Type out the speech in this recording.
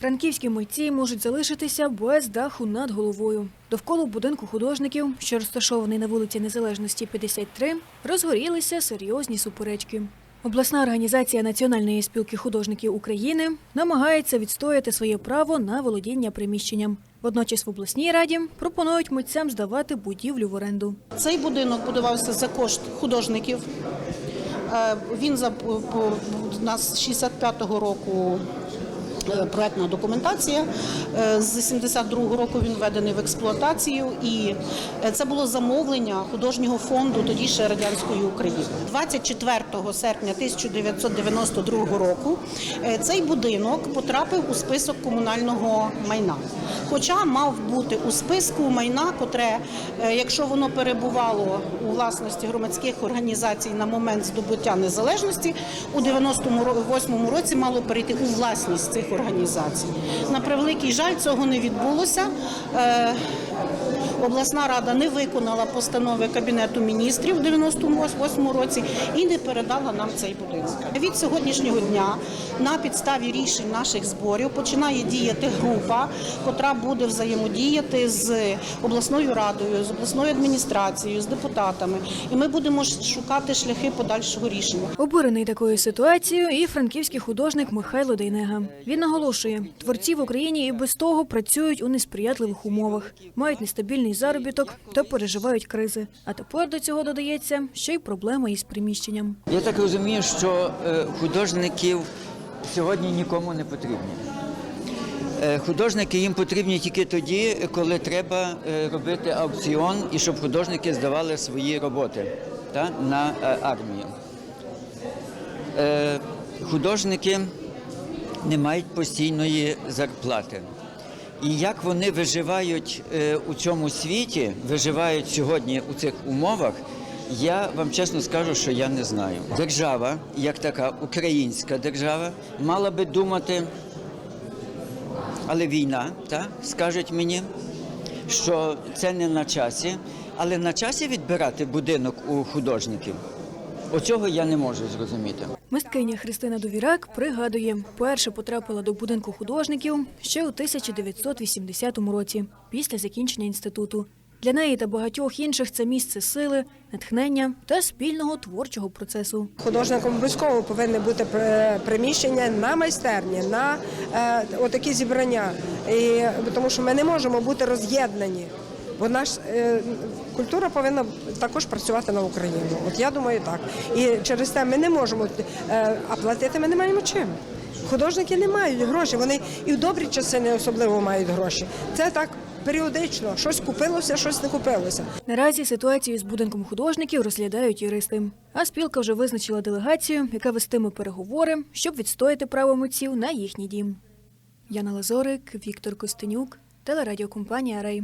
Франківські митці можуть залишитися без даху над головою. Довкола будинку художників, що розташований на вулиці Незалежності 53, розгорілися серйозні суперечки. Обласна організація Національної спілки художників України намагається відстояти своє право на володіння приміщенням. Водночас в обласній раді пропонують митцям здавати будівлю в оренду. Цей будинок будувався за кошт художників. Е, Він у нас 65-го року проектна документація. Е, З 72-го року він введений в експлуатацію, і е, це було замовлення художнього фонду тоді ще радянської України. 24 серпня 1992 року е, цей будинок потрапив у список комунального майна. Хоча мав бути у списку майна, котре, е, якщо воно перебувало у власності громадських організацій на момент здобуття незалежності, у 98-му році мало перейти у власність цих організацій. На превеликий жаль, цього не відбулося. Е, Обласна рада не виконала постанови Кабінету міністрів у 98 році і не передала нам цей будинок. Від сьогоднішнього дня на підставі рішень наших зборів починає діяти група, котра буде взаємодіяти з обласною радою, з обласною адміністрацією, з депутатами. І ми будемо шукати шляхи подальшого рішення. Обурений такою ситуацією і франківський художник Михайло Дейнега. Він наголошує, творці в Україні і без того працюють у несприятливих умовах, мають нестабільний заробіток та переживають кризи. А тепер до цього додається ще й проблема із приміщенням. Я так розумію, що е, художників сьогодні нікому не потрібні. Е, Художники їм потрібні тільки тоді, коли треба е, робити аукціон і щоб художники здавали свої роботи та, на е, армію. Художники не мають постійної зарплати. І як вони виживають у цьому світі, виживають сьогодні у цих умовах, я вам чесно скажу, що я не знаю. Держава, як така українська держава, мала би думати, але війна, так, скажуть мені, що це не на часі, але на часі відбирати будинок у художників. Оцього я не можу зрозуміти. Мисткиня Христина Довірак пригадує, перше потрапила до будинку художників ще у 1980 році, після закінчення інституту. Для неї та багатьох інших це місце сили, натхнення та спільного творчого процесу. Художником обов'язково повинне бути приміщення на майстерні, на е, отакі зібрання. І, тому що ми не можемо бути роз'єднані. Бо наш е, культура повинна також працювати на Україну. От я думаю так. І через те ми не можемо, е, а платити ми не маємо чим. Художники не мають грошей, вони і в добрі часи не особливо мають гроші. Це так періодично. Щось купилося, щось не купилося. Наразі ситуацію з будинком художників розглядають юристи. А спілка вже визначила делегацію, яка вестиме переговори, щоб відстояти право митців на їхній дім. Яна Лазорик, Віктор Костенюк, телерадіокомпанія Рей.